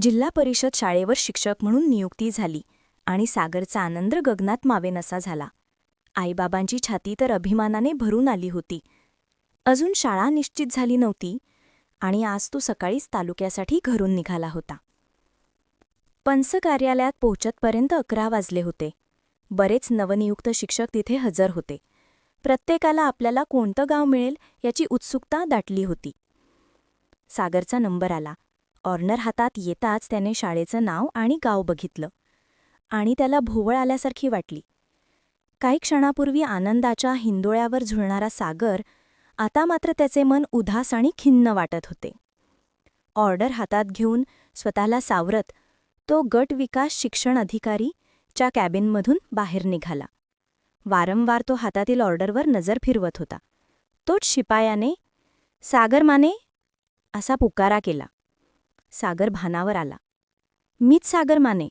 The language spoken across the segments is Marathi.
जिल्हा परिषद शाळेवर शिक्षक म्हणून नियुक्ती झाली आणि सागरचा आनंद गगनात मावेनसा झाला. आईबाबांची छाती तर अभिमानाने भरून आली होती. अजून शाळा निश्चित झाली नव्हती आणि आज तो सकाळीच तालुक्यासाठी घरून निघाला होता. पंच कार्यालयात पोहोचतपर्यंत अकरा वाजले होते. बरेच नवनियुक्त शिक्षक तिथे हजर होते. प्रत्येकाला आपल्याला कोणतं गाव मिळेल याची उत्सुकता दाटली होती. सागरचा नंबर आला. ऑर्नर हातात येताच त्याने शाळेचं नाव आणि गाव बघितलं. आणि त्याला भोवळ आल्यासारखी वाटली. काही क्षणापूर्वी आनंदाच्या हिंदोळ्यावर झुळणारा सागर आता मात्र त्याचे मन उदास आणि खिन्न वाटत होते. ऑर्डर हातात घेऊन स्वतःला सावरत तो गट विकास शिक्षण अधिकारी च्या कॅबिनमधून बाहेर निघाला. वारंवार तो हातातील ऑर्डरवर नजर फिरवत होता. तोच शिपायाने सागर माने असा पुकारा केला. सागर भानावर आला. मीच सागर माने.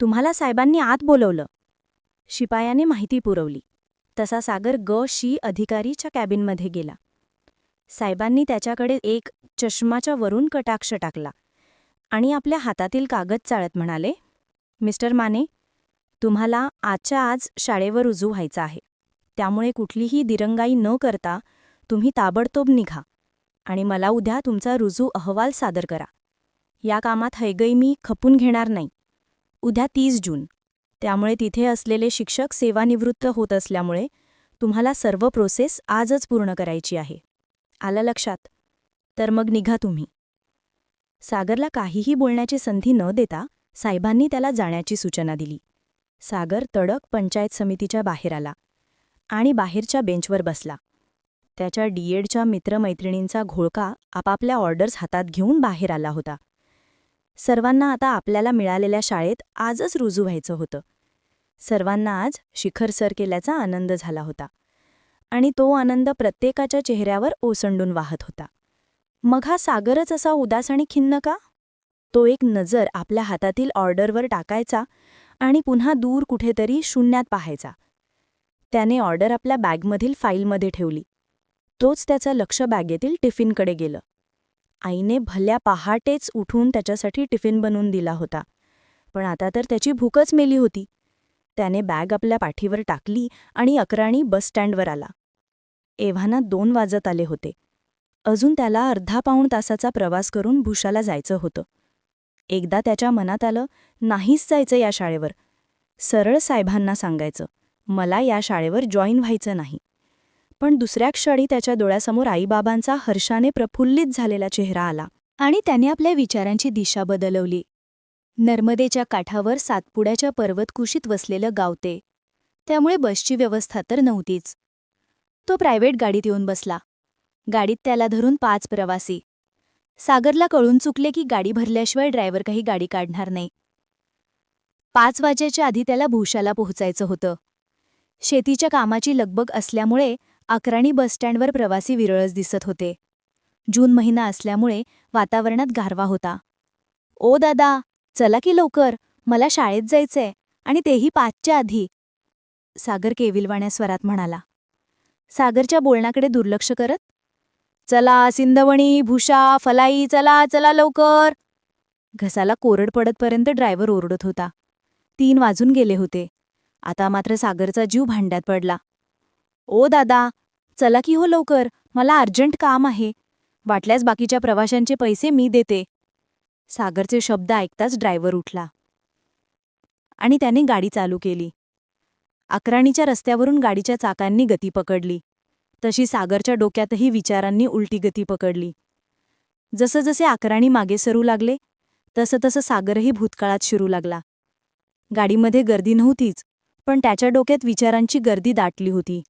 तुम्हाला साहेबांनी आत बोलवलं. शिपायाने माहिती पुरवली. तसा सागर ग. शी. अधिकारीच्या कॅबिनमध्ये गेला. साहेबांनी त्याच्याकडे एक चष्माच्या वरून कटाक्ष टाकला आणि आपल्या हातातील कागद चाळत म्हणाले मिस्टर माने तुम्हाला आजच्या आज शाळेवर रुजू व्हायचं आहे. त्यामुळे कुठलीही दिरंगाई न करता तुम्ही ताबडतोब निघा आणि मला उद्या तुमचा रुजू अहवाल सादर करा. या कामात हैगई मी खपून घेणार नाही. उद्या तीस जून. त्यामुळे तिथे असलेले शिक्षक सेवानिवृत्त होत असल्यामुळे तुम्हाला सर्व प्रोसेस आजच पूर्ण करायची आहे. आलं लक्षात? तर मग निघा तुम्ही. सागरला काहीही बोलण्याची संधी न देता साहेबांनी त्याला जाण्याची सूचना दिली. सागर तडक पंचायत समितीच्या बाहेर आला आणि बाहेरच्या बेंचवर बसला. त्याच्या डीएडच्या मित्रमैत्रिणींचा घोळका आपापल्या ऑर्डर्स हातात घेऊन बाहेर आला होता. सर्वांना आता आपल्याला मिळालेल्या शाळेत आजच रुजू व्हायचं होतं. सर्वांना आज शिखर सर केल्याचा आनंद झाला होता. आणि तो आनंद प्रत्येकाच्या चेहऱ्यावर ओसंडून वाहत होता. मग हा सागरच असा उदास आणि खिन्न का? तो एक नजर आपल्या हातातील ऑर्डरवर टाकायचा आणि पुन्हा दूर कुठेतरी शून्यात पाहायचा. त्याने ऑर्डर आपल्या बॅगमधील फाईलमध्ये ठेवली. तोच त्याचं लक्ष बॅगेतील टिफिनकडे गेलं. आईने भल्या पहाटेच उठून त्याच्यासाठी टिफिन बनवून दिला होता. पण आता तर त्याची भूकच मेली होती. त्याने बॅग आपल्या पाठीवर टाकली आणि अकराणी बस स्टँडवर आला. एव्हाना दोन वाजत आले होते. अजून त्याला अर्धा पाऊण तासाचा प्रवास करून भूषाला जायचं होतं. एकदा त्याच्या मनात आलं नाहीच जायचं या शाळेवर. सरळ साहेबांना सांगायचं मला या शाळेवर जॉईन व्हायचं नाही. पण दुसऱ्या क्षणी त्याच्या डोळ्यासमोर आईबाबांचा हर्षाने प्रफुल्लित झालेला चेहरा आला आणि त्याने आपल्या विचारांची दिशा बदलवली. नर्मदेच्या काठावर सातपुड्याच्या पर्वतकुशीत वसलेलं गावते त्यामुळे बसची व्यवस्था तर नव्हतीच. तो प्रायव्हेट गाडीत येऊन बसला. गाडीत त्याला धरून पाच प्रवासी. सागरला कळून चुकले की गाडी भरल्याशिवाय ड्रायव्हर काही गाडी काढणार नाही. पाच वाजेच्या आधी त्याला भूशाला पोहोचायचं होतं. शेतीच्या कामाची लगबग असल्यामुळे अकराणी बसस्टँडवर प्रवासी विरळच दिसत होते. जून महिना असल्यामुळे वातावरणात गारवा होता. ओ दादा चला की लवकर मला शाळेत जायचंय आणि तेही पाचच्या आधी सागर केविलवाण्या स्वरात म्हणाला. सागरच्या बोलण्याकडे दुर्लक्ष करत चला सिंधवणी भूषा फलाई चला चला लवकर. घसाला कोरड पडतपर्यंत ड्रायव्हर ओरडत होता. तीन वाजून गेले होते. आता मात्र सागरचा जीव भांड्यात पडला. ओ दादा चला की हो लवकर मला अर्जंट काम आहे. वाटल्यास बाकीच्या प्रवाशांचे पैसे मी देते. सागरचे शब्द ऐकताच ड्रायव्हर उठला. आणि त्याने गाडी चालू केली. अकराणीच्या रस्त्यावरून गाडीच्या चाकांनी गती पकडली. तशी सागरच्या डोक्यातही विचारांनी उलटी गती पकडली. जसजसे अकराणी मागे सरू लागले तसं तसं सागरही भूतकाळात शिरू लागला. गाडीमध्ये गर्दी नव्हतीच पण त्याच्या डोक्यात विचारांची गर्दी दाटली होती.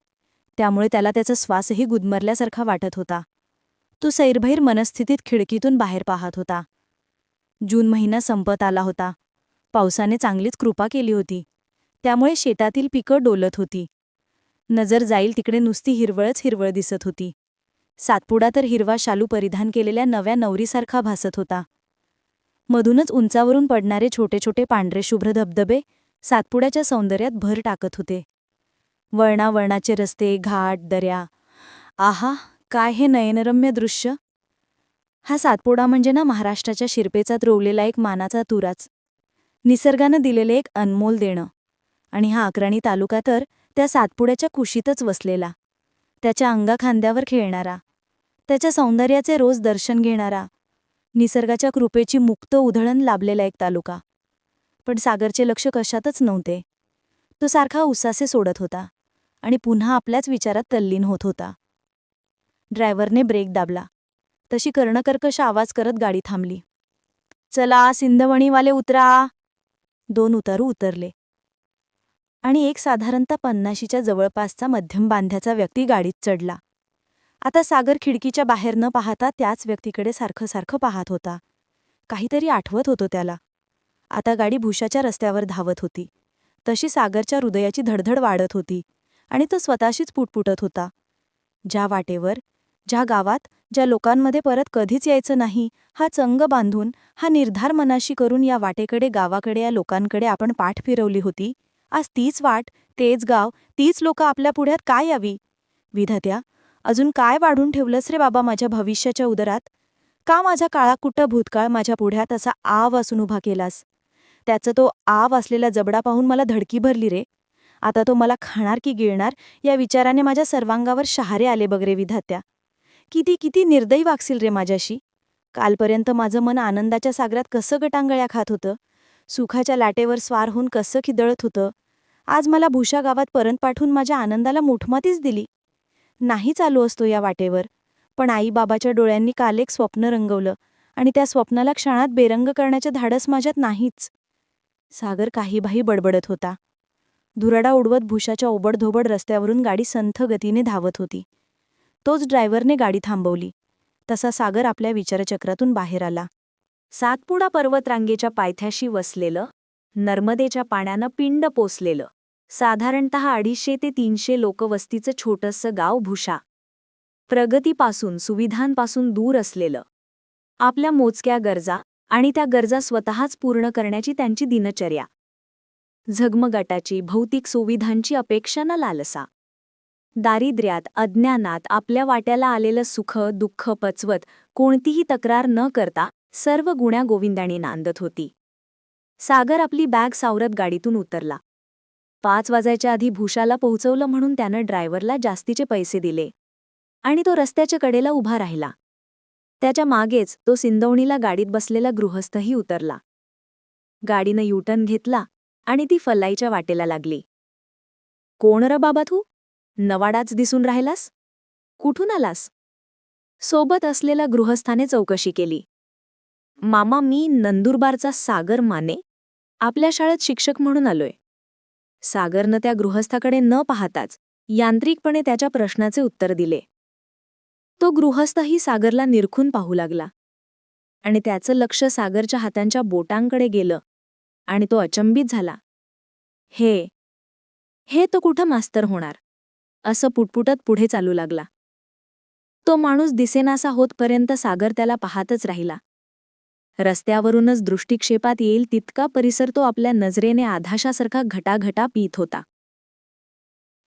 त्यामुळे त्याला त्याचा श्वासही गुदमरल्यासारखा वाटत होता. तो सैरभैर मनस्थितीत खिडकीतून बाहेर पाहत होता. जून महिना संपत आला होता. पावसाने चांगलीच कृपा केली होती. त्यामुळे शेतातील पिकं डोलत होती. नजर जाईल तिकडे नुसती हिरवळच हिरवळ दिसत होती. सातपुडा तर हिरवा शालू परिधान केलेल्या नव्या नवरीसारखा भासत होता. मधूनच उंचावरून पडणारे छोटे छोटे पांढरे शुभ्र धबधबे सातपुड्याच्या सौंदर्यात भर टाकत होते. वळणावळणाचे रस्ते घाट दऱ्या. आहा काय हे नयनरम्य दृश्य. हा सातपुडा म्हणजे ना महाराष्ट्राच्या शिरपेचात रोवलेला एक मानाचा तुराच. निसर्गानं दिलेले एक अनमोल देणं. आणि हा अक्राणी तालुका तर त्या सातपुड्याच्या कुशीतच वसलेला. त्याच्या अंगाखांद्यावर खेळणारा. त्याच्या सौंदर्याचे रोज दर्शन घेणारा. निसर्गाच्या कृपेची मुक्त उधळण लाभलेला एक तालुका. पण सागरचे लक्ष कशातच नव्हते. तो सारखा उसासे सोडत होता. आणि पुन्हा आपल्याच विचारात तल्लीन होत होता. ड्रायव्हरने ब्रेक दाबला. तशी कर्णकर्कश आवाज करत गाडी थांबली. चला सिंधवणीवाले उतरा. दोन उतारू उतरले. आणि एक साधारणतः पन्नाशीच्या जवळपासचा मध्यम बांध्याचा व्यक्ती गाडीत चढला. आता सागर खिडकीच्या बाहेर न पाहता त्याच व्यक्तीकडे सारखं सारखं पाहत होता. काहीतरी आठवत होतो त्याला. आता गाडी भुशाच्या रस्त्यावर धावत होती. तशी सागरच्या हृदयाची धडधड वाढत होती. आणि तो स्वतःशीच पुटपुटत होता. ज्या वाटेवर ज्या गावात ज्या लोकांमध्ये परत कधीच यायचं नाही हा चंग बांधून हा निर्धार मनाशी करून या वाटेकडे गावाकडे या लोकांकडे आपण पाठ फिरवली होती आज तीच वाट तेच गाव तीच लोकं आपल्या पुढ्यात काय यावी? विधात्या अजून काय वाढून ठेवलंस रे बाबा माझ्या भविष्याच्या उदरात? का माझा काळाकुट्ट भूतकाळ माझ्या पुढ्यात असा आव असून उभा केलास? त्याचा तो आव असलेला जबडा पाहून मला धडकी भरली रे. आता तो मला खाणार की गिळणार या विचाराने माझ्या सर्वांगावर शहारे आले बघ रे विधात्या. किती किती निर्दयी वागशील रे माझ्याशी? कालपर्यंत माझं मन आनंदाच्या सागरात कसं गटांगळ्या खात होतं? सुखाच्या लाटेवर स्वार होऊन कसं खिदळत होतं? आज मला भूषा गावात परत पाठवून माझ्या आनंदाला मोठमातीच दिली. नाही चालू असतो या वाटेवर. पण आईबाबाच्या डोळ्यांनी काल एक स्वप्न रंगवलं आणि त्या स्वप्नाला क्षणात बेरंग करण्याचे धाडस माझ्यात नाहीच. सागर काहीबाही बडबडत होता. धुराडा उडवत भुशाच्या ओबडधोबड रस्त्यावरून गाडी संथ गतीने धावत होती. तोच ड्रायव्हरने गाडी थांबवली. तसा सागर आपल्या विचारचक्रातून बाहेर आला. सातपुडा पर्वतरांगेच्या पायथ्याशी वसलेलं नर्मदेच्या पाण्यानं पिंड पोसलेलं साधारणत अडीचशे ते तीनशे लोकवस्तीचं छोटंसं गाव भुषा प्रगतीपासून सुविधांपासून दूर असलेलं. आपल्या मोजक्या गरजा आणि त्या गरजा स्वतःच पूर्ण करण्याची त्यांची दिनचर्या. झगमगाटाची भौतिक सुविधांची अपेक्षा न लालसा. दारिद्र्यात अज्ञानात आपल्या वाट्याला आलेलं सुख दुःख पचवत कोणतीही तक्रार न करता सर्व गुण्या गोविंदाने नांदत होती. सागर आपली बॅग सावरत गाडीतून उतरला. पाच वाजायच्या आधी भूषाला पोहोचवलं म्हणून त्यानं ड्रायव्हरला जास्तीचे पैसे दिले. आणि तो रस्त्याच्या कडेला उभा राहिला. त्याच्या मागेच तो सिंदवणीला गाडीत बसलेला गृहस्थही उतरला. गाडीनं युटर्न घेतला. आणि ती फल्लाईच्या वाटेला लागली. कोण र बाबा तू? नवाडाच दिसून राहिलास? कुठून आलास? सोबत असलेल्या गृहस्थाने चौकशी केली. मामा मी नंदुरबारचा सागर माने आपल्या शाळेत शिक्षक म्हणून आलोय. सागरनं त्या गृहस्थाकडे न पाहताच यांत्रिकपणे त्याच्या प्रश्नाचे उत्तर दिले. तो गृहस्थही सागरला निरखून पाहू लागला. आणि त्याचं लक्ष सागरच्या हातांच्या बोटांकडे गेलं. आणि तो अचंबित झाला. हे हे तो कुठं मास्तर होणार? असं पुटपुटत पुढे चालू लागला. तो माणूस दिसेनासा होतपर्यंत सागर त्याला पाहतच राहिला. रस्त्यावरूनच दृष्टिक्षेपात येईल तितका परिसर तो आपल्या नजरेने आधाशासारखा घटाघटा पीत होता.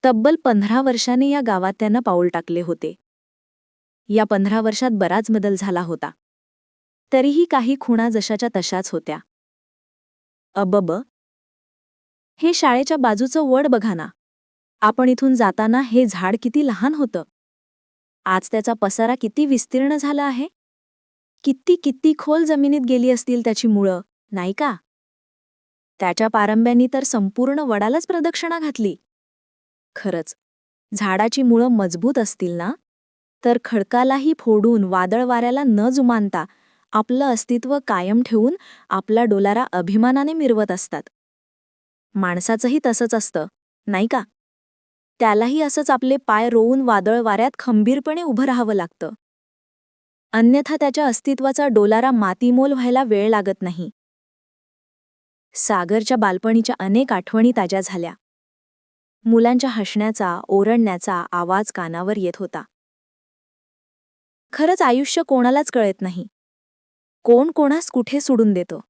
तब्बल पंधरा वर्षाने या गावात त्यानं पाऊल टाकले होते. या पंधरा वर्षात बराच बदल झाला होता. तरीही काही खुणा जशाच्या तशाच होत्या. अबब. हे शाळेच्या बाजूचं वड बघा ना. आपण इथून जाताना हे झाड किती लहान होतं. आज त्याचा पसारा किती विस्तीर्ण झाला आहे. किती किती खोल जमिनीत गेली असतील त्याची मुळं नाही का? त्याच्या पारंब्यांनी तर संपूर्ण वडालाच प्रदक्षिणा घातली. खरंच झाडाची मुळं मजबूत असतील ना? तर खडकालाही फोडून वादळ वाऱ्याला न जुमानता आपलं अस्तित्व कायम ठेवून आपला डोलारा अभिमानाने मिरवत असतात. माणसाचंही तसंच असतं नाही का? त्यालाही असंच आपले पाय रोवून वादळ वाऱ्यात खंबीरपणे उभं राहावं लागतं. अन्यथा त्याच्या अस्तित्वाचा डोलारा मातीमोल व्हायला वेळ लागत नाही. सागरच्या बालपणीच्या अनेक आठवणी ताज्या झाल्या. मुलांच्या हसण्याचा ओरडण्याचा आवाज कानावर येत होता. खरंच आयुष्य कोणालाच कळत नाही. कोण कोणास कुठे सोडून देतो?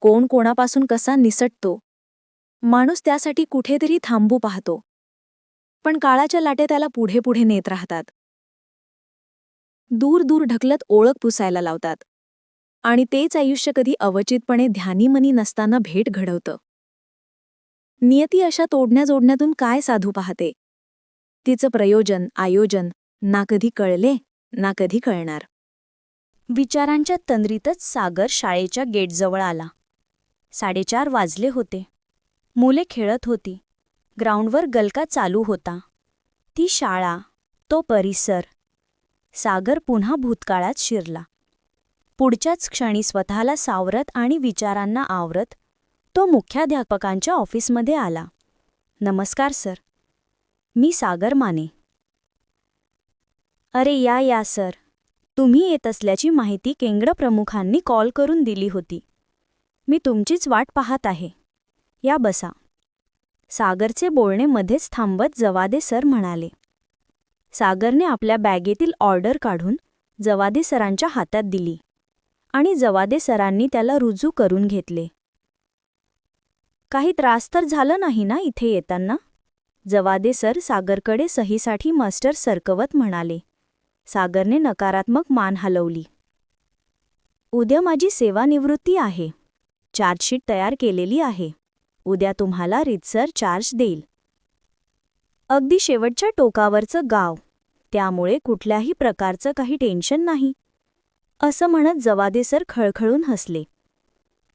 कोण कोणापासून कसा निसटतो? माणूस त्यासाठी कुठेतरी थांबू पाहतो. पण काळाच्या लाटे त्याला पुढे पुढे नेत राहतात. दूर दूर ढकलत ओळख पुसायला लावतात. आणि तेच आयुष्य कधी अवचितपणे ध्यानीमनी नसताना भेट घडवतं. नियती अशा तोडण्या जोडण्यातून काय साधू पाहते? तिचं प्रयोजन आयोजन ना कधी कळले ना कधी कळणार. विचारांच्या तंद्रीतच सागर शाळेच्या गेटजवळ आला. साडेचार वाजले होते. मुले खेळत होती. ग्राउंडवर गलका चालू होता. ती शाळा तो परिसर. सागर पुन्हा भूतकाळात शिरला. पुढच्याच क्षणी स्वतःला सावरत आणि विचारांना आवरत तो मुख्याध्यापकांच्या ऑफिसमध्ये आला. नमस्कार सर. मी सागर माने. अरे या या सर. तुम्ही येत असल्याची माहिती केंद्रप्रमुखांनी कॉल करून दिली होती. मी तुमचीच वाट पाहत आहे. या बसा. सागरचे बोलणे मध्येच थांबत जवादे सर म्हणाले. सागरने आपल्या बॅगेतील ऑर्डर काढून जवादे सरांच्या हातात दिली आणि जवादे सरांनी त्याला रुजू करून घेतले. काही त्रास तर झालं नाही ना इथे येताना? जवादे सर सागरकडे सहीसाठी मास्टर सरकवत म्हणाले. सागरने नकारात्मक मान हलवली. उद्या माझी सेवानिवृत्ती आहे. चार्जशीट तयार केलेली आहे. उद्या तुम्हाला रितसर चार्ज देईल. अगदी शेवटच्या टोकावरचं गाव. त्यामुळे कुठल्याही प्रकारचं काही टेन्शन नाही. असं म्हणत जवादे सर खळखळून हसले.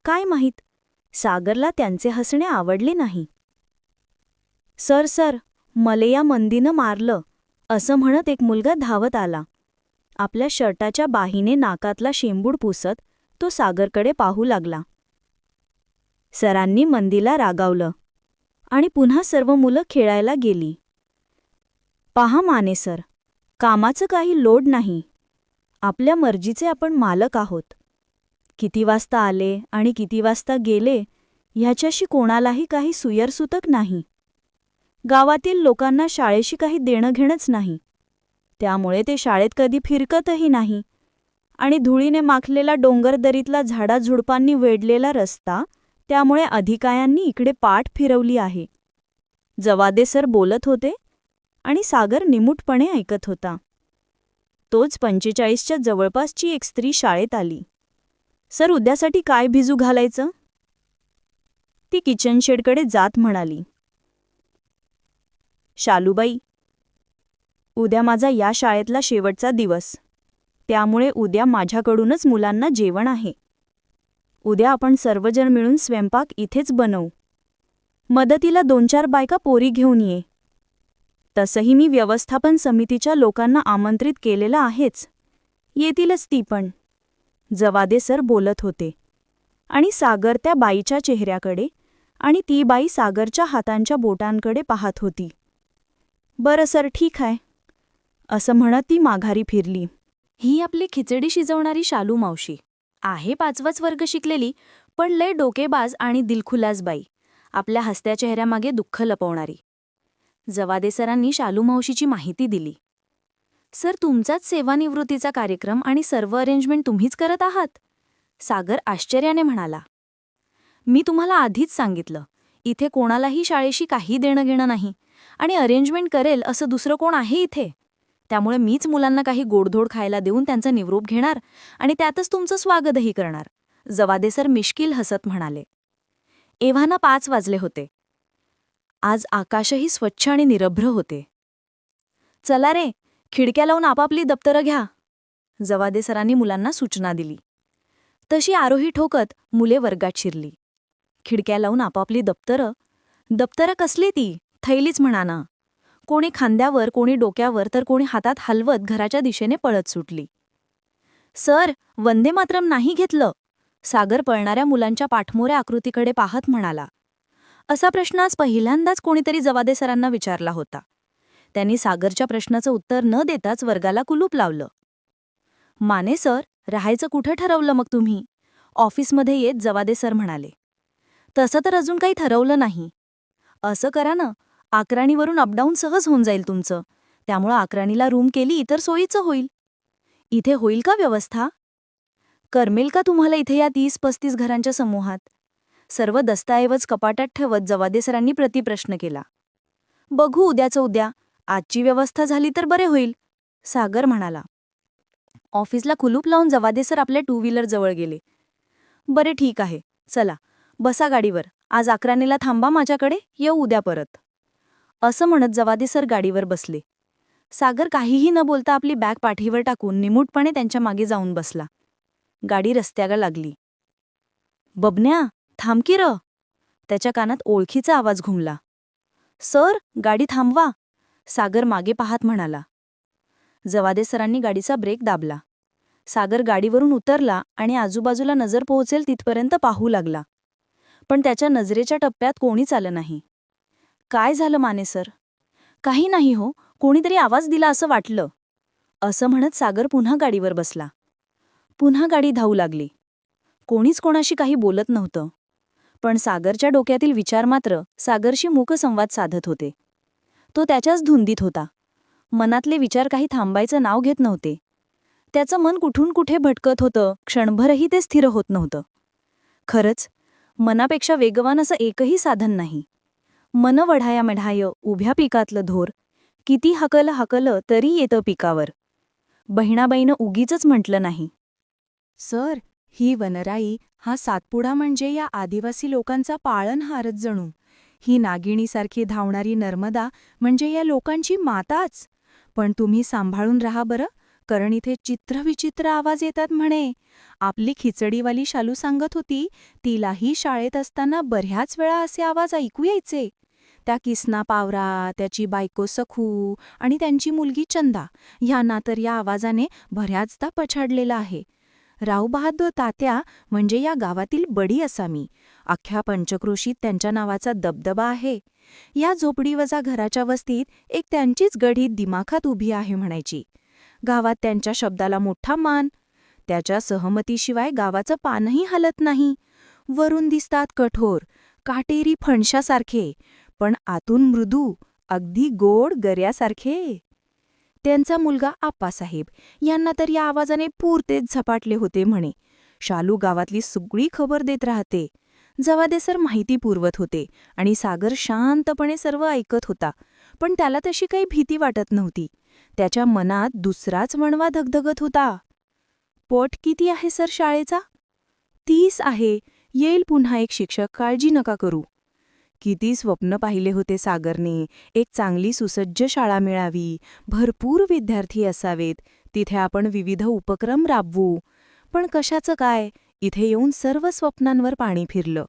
काय माहीत? सागरला त्यांचे हसणे आवडले नाही. सर सर मले या मंदीनं मारलं. असं म्हणत एक मुलगा धावत आला. आपल्या शर्टाच्या बाहीने नाकातला शेंबूड पुसत तो सागरकडे पाहू लागला. सरांनी मंदीला रागावलं आणि पुन्हा सर्व मुलं खेळायला गेली. पहा माने सर कामाचं काही लोड नाही. आपल्या मर्जीचे आपण मालक आहोत. किती वाजता आले आणि किती वाजता गेले ह्याच्याशी कोणालाही काही सुयरसुतक नाही. गावातील लोकांना शाळेशी काही देणं घेणंच नाही. त्यामुळे ते शाळेत कधी फिरकतही नाही. आणि धुळीने माखलेला डोंगरदरीतला झाडाझुडपांनी वेढलेला रस्ता त्यामुळे अधिकायांनी इकडे पाठ फिरवली आहे. जवादे सर बोलत होते आणि सागर निमूटपणे ऐकत होता. तोच पंचेचाळीसच्या जवळपासची एक स्त्री शाळेत आली. सर उद्यासाठी काय भिजू घालायचं? ती किचन शेडकडे जात म्हणाली. शालूबाई उद्या माझा या शाळेतला शेवटचा दिवस. त्यामुळे उद्या माझ्याकडूनच मुलांना जेवण आहे. उद्या आपण सर्वजण मिळून स्वयंपाक इथेच बनवू. मदतीला दोन चार बायका पोरी घेऊन ये. तसंही मी व्यवस्थापन समितीच्या लोकांना आमंत्रित केलेलं आहेच. येतीलच ती पण. जवादे सर बोलत होते. आणि सागर त्या बाईच्या चेहऱ्याकडे आणि ती बाई सागरच्या हातांच्या बोटांकडे पाहत होती. बरं सर ठीक आहे. असं म्हणत ती माघारी फिरली. ही आपली खिचडी शिजवणारी शालू मावशी. आहे पाचवाच वर्ग शिकलेली पण लय डोकेबाज आणि दिलखुलास बाई आपल्या हसत्या चेहऱ्यामागे दुःख लपवणारी. जवादे सरांनी शालू मावशीची माहिती दिली. सर तुमचाच सेवानिवृत्तीचा कार्यक्रम आणि सर्व अरेंजमेंट तुम्हीच करत आहात? सागर आश्चर्याने म्हणाला. मी तुम्हाला आधीच सांगितलं. इथे कोणालाही शाळेशी काही देणं घेणं नाही. आणि अरेंजमेंट करेल असं दुसरं कोण आहे इथे? त्यामुळे मीच मुलांना काही गोडधोड खायला देऊन त्यांचा निवरूप घेणार आणि त्यातच तुमचं स्वागतही करणार. जवादे सर मिश्किल हसत म्हणाले. एव्हाना पाच वाजले होते. आज आकाशही स्वच्छ आणि निरभ्र होते. चला रे खिडक्या लावून आपापली दप्तरं घ्या. जवादे सरांनी मुलांना सूचना दिली. तशी आरोही ठोकत मुले वर्गात शिरली. खिडक्या लावून आपापली दप्तरं. दप्तरं कसली ती? थैलीच म्हणा ना. कोणी खांद्यावर कोणी डोक्यावर तर कोणी हातात हलवत घराच्या दिशेने पळत सुटली. सर वंदे मात्रम नाही घेतलं. सागर पळणाऱ्या मुलांच्या पाठमोऱ्या आकृतीकडे पाहत म्हणाला. असा प्रश्न आज पहिल्यांदाच कोणीतरी जवादे सरांना विचारला होता. त्यांनी सागरच्या प्रश्नाचं उत्तर न देताच वर्गाला कुलूप लावलं. माने सर राहायचं कुठं ठरवलं मग तुम्ही? ऑफिसमध्ये येत जवादे सर म्हणाले. तसं तर अजून काही ठरवलं नाही. असं करा ना. आकराणीवरून अपडाऊन सहज होऊन जाईल तुमचं. त्यामुळं आकराणीला रूम केली तर सोयीचं होईल. इथे होईल का व्यवस्था? करमेल का तुम्हाला इथे या तीस पस्तीस घरांच्या समूहात? सर्व दस्तऐवज कपाटात ठेवत जवादेसरांनी प्रतिप्रश्न केला. बघू उद्याचं उद्या. आजची व्यवस्था झाली तर बरे होईल सागर म्हणाला. ऑफिसला कुलूप लावून जवादेसर आपल्या टू व्हीलर जवळ गेले. बरे ठीक आहे चला बसा गाडीवर. आज अकरानेला थांबा माझ्याकडे येऊ उद्या परत. असं म्हणत जवादे सर गाडीवर बसले. सागर काहीही न बोलता आपली बॅग पाठीवर टाकून निमूटपणे त्यांच्या मागे जाऊन बसला. गाडी रस्त्याला लागली. बबन्या थांब की र. त्याच्या कानात ओळखीचा आवाज घुमला. सर गाडी थांबवा. सागर मागे पाहत म्हणाला. जवादे सरांनी गाडीचा ब्रेक दाबला. सागर गाडीवरून उतरला आणि आजूबाजूला नजर पोहोचेल तिथपर्यंत पाहू लागला. पण त्याच्या नजरेच्या टप्प्यात कोणीच आलं नाही. काय झालं माने सर? काही नाही हो कोणीतरी आवाज दिला असं वाटलं. असं म्हणत सागर पुन्हा गाडीवर बसला. पुन्हा गाडी धावू लागली. कोणीच कोणाशी काही बोलत नव्हतं. पण सागरच्या डोक्यातील विचार मात्र सागरशी मूकसंवाद साधत होते. तो त्याच्याच धुंदीत होता. मनातले विचार काही थांबायचं नाव घेत नव्हते. त्याचं मन कुठून कुठे भटकत होतं क्षणभरही ते स्थिर होत नव्हतं. खरंच मनापेक्षा वेगवान असं एकही साधन नाही. मन वढाया मढाय उभ्या पिकातलं धोर. किती हकल हकल तरी येतं पिकावर. बहिणाबाईनं उगीच म्हटलं नाही. सर ही वनराई हा सातपुडा म्हणजे या आदिवासी लोकांचा पाळणहारच जणू. ही नागिणीसारखी धावणारी नर्मदा म्हणजे या लोकांची माताच. पण तुम्ही सांभाळून राहा बरं. कारण इथे चित्रविचित्र आवाज येतात म्हणे. आपली खिचडीवाली शालू सांगत होती तिलाही शाळेत असताना बऱ्याच वेळा असे आवाज ऐकू यायचे. त्या किसना पावरा त्याची बायको सखू आणि त्यांची मुलगी चंदा ह्यांना तर या आवाजाने बऱ्याचदा पछाडलेला आहे. रावबहादूर तात्या म्हणजे या गावातील बडी असामी. अख्ख्या पंचक्रोशीत त्यांच्या नावाचा दबदबा आहे. या झोपडीवजा घराच्या वस्तीत एक त्यांचीच गढी दिमाखात उभी आहे म्हणायची. गावात त्यांच्या शब्दाला मोठा मान. त्याच्या सहमतीशिवाय गावाचं पानही हलत नाही. वरून दिसतात कठोर काटेरी फणशासारखे पण आतून मृदू अगदी गोड गऱ्यासारखे. त्यांचा मुलगा आप्पासाहेब यांना तर या आवाजाने पुरतेच झपाटले होते म्हणे. शालू गावातली सगळी खबर देत राहते. जवादे सर माहिती पुरवत होते आणि सागर शांतपणे सर्व ऐकत होता. पण त्याला तशी काही भीती वाटत नव्हती. त्याच्या मनात दुसराच वणवा धगधगत होता. पोट किती आहे सर शाळेचा? तीस आहे. येईल पुन्हा एक शिक्षक काळजी नका करू. किती स्वप्न पाहिले होते सागरने. एक चांगली सुसज्ज शाळा मिळावी. भरपूर विद्यार्थी असावेत. तिथे आपण विविध उपक्रम राबवू. पण कशाचं काय? इथे येऊन सर्व स्वप्नांवर पाणी फिरलं.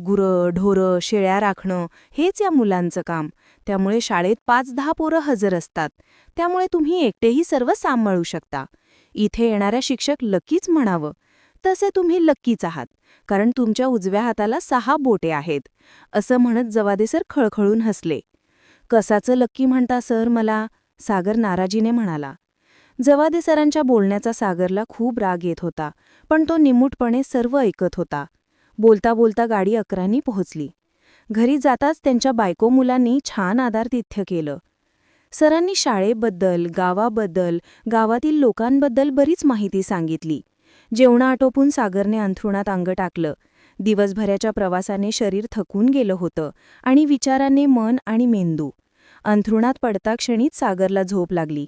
गुरं ढोरं शेळ्या राखणं हेच या मुलांचं काम. त्यामुळे शाळेत पाच दहा पोरं हजर असतात. त्यामुळे तुम्ही एकटेही सर्व सांभाळू शकता. इथे येणाऱ्या शिक्षक लकीच म्हणावं. तसे तुम्ही लक्कीच आहात कारण तुमच्या उजव्या हाताला सहा बोटे आहेत असं म्हणत जवादे सर खळखळून हसले. कसाचं लक्की म्हणता सर मला? सागर नाराजीने म्हणाला. जवादे सरांच्या बोलण्याचा सागरला खूप राग येत होता पण तो निमूटपणे सर्व ऐकत होता. बोलता बोलता गाडी अकरांनी पोहोचली. घरी जाताच त्यांच्या बायको मुलांनी छान आदारतिथ्य केलं. सरांनी शाळेबद्दल गावाबद्दल गावातील लोकांबद्दल बरीच माहिती सांगितली. जेवणा आटोपून सागरने अंथरुणात अंग टाकलं. दिवसभराच्या प्रवासाने शरीर थकून गेलं होतं आणि विचाराने मन आणि मेंदू. अंथरुणात पडता क्षणीच सागरला झोप लागली.